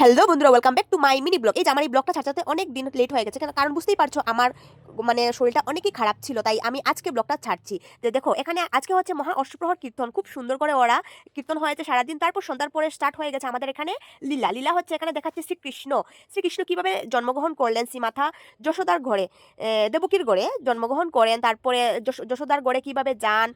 Hello বন্ধুরা welcome back to my mini blog এই যে আমার এই ব্লগটা ছাড়তে অনেক দিন লেট হয়ে গেছে কারণ বুঝতেই পারছ আমার মানে শরীরটা অনেকই খারাপ ছিল, তাই আমি আজকে ব্লগটা ছাড়ছি। যে দেখো, এখানে আজকে হচ্ছে মহা অষ্টপ্রহর কীর্তন, খুব সুন্দর করে ওরা কীর্তন হয়েছে সারাদিন, তারপর সন্ধ্যার পরে স্টার্ট হয়ে গেছে আমাদের এখানে লীলা। লীলা হচ্ছে এখানে দেখাচ্ছে শ্রীকৃষ্ণ। শ্রীকৃষ্ণ কীভাবে জন্মগ্রহণ করলেন? শ্রীমাথা যশোদার ঘরে দেবকীর ঘরে জন্মগ্রহণ করেন, তারপরে যশ- যশোদার ঘরে কীভাবে যান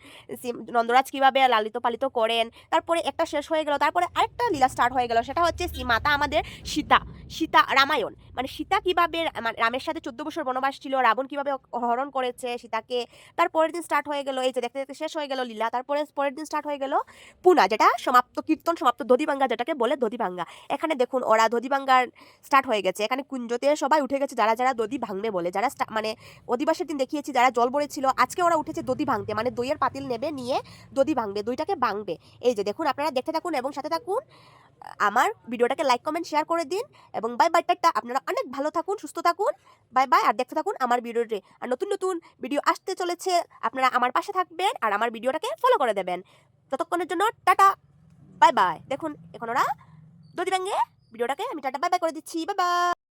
নন্দরাজ কীভাবে লালিত পালিত করেন, তারপরে একটা শেষ হয়ে গেল, তারপরে আরেকটা লীলা স্টার্ট হয়ে গেল, সেটা হচ্ছে শ্রীমাতা আমাদের সীতা সীতা রামায়ণ। মানে সীতা কীভাবে রা- রামের সাথে চোদ্দ বছর বনবাস ছিল, রাবণ কীভাবে হরণ করেছে সীতাকে তারপরের দিন স্টার্ট হয়ে গেল, এই যে দেখতে দেখতে শেষ হয়ে গেল লীলা তারপরে পরের দিন স্টার্ট হয়ে গেল পুনা, যেটা সমাপ্ত কীর্তন, সমাপ্ত দধিভাঙ্গা যেটাকে বলে দধিভাঙ্গা এখানে দেখুন, ওরা দধিভাঙ্গার স্টার্ট হয়ে গেছে। এখানে কুঞ্জতে সবাই উঠে গেছে, যারা যারা দধি ভাঙবে বলে, যারা মানে অধিবাসের দিন দেখিয়েছি, যারা জল ভরেছিল, আজকে ওরা উঠেছে দধি ভাঙতে মানে দইয়ের পাতিল নেবে, নিয়ে দধি ভাঙবে, দইটাকে ভাঙবে। এই যে দেখুন, আপনারা দেখতে থাকুন এবং সাথে থাকুন। আমার ভিডিওটাকে লাইক কমেন্ট শেয়ার করে দিন এবং বাই বাই টাটা। আপনারা অনেক ভালো থাকুন, সুস্থ থাকুন। বাই বাই আর দেখতে থাকুন আমার ভিডিওটি আর নতুন নতুন ভিডিও আসতে চলেছে, আপনারা আমার পাশে থাকবেন আর আমার ভিডিওটাকে ফলো করে দেবেন। ততক্ষণের জন্য টাটা। বাই বাই দেখুন, এখন ওরা ভাঙে ভিডিওটাকে আমি টাটা বাই বাই করে দিচ্ছি। Bye bye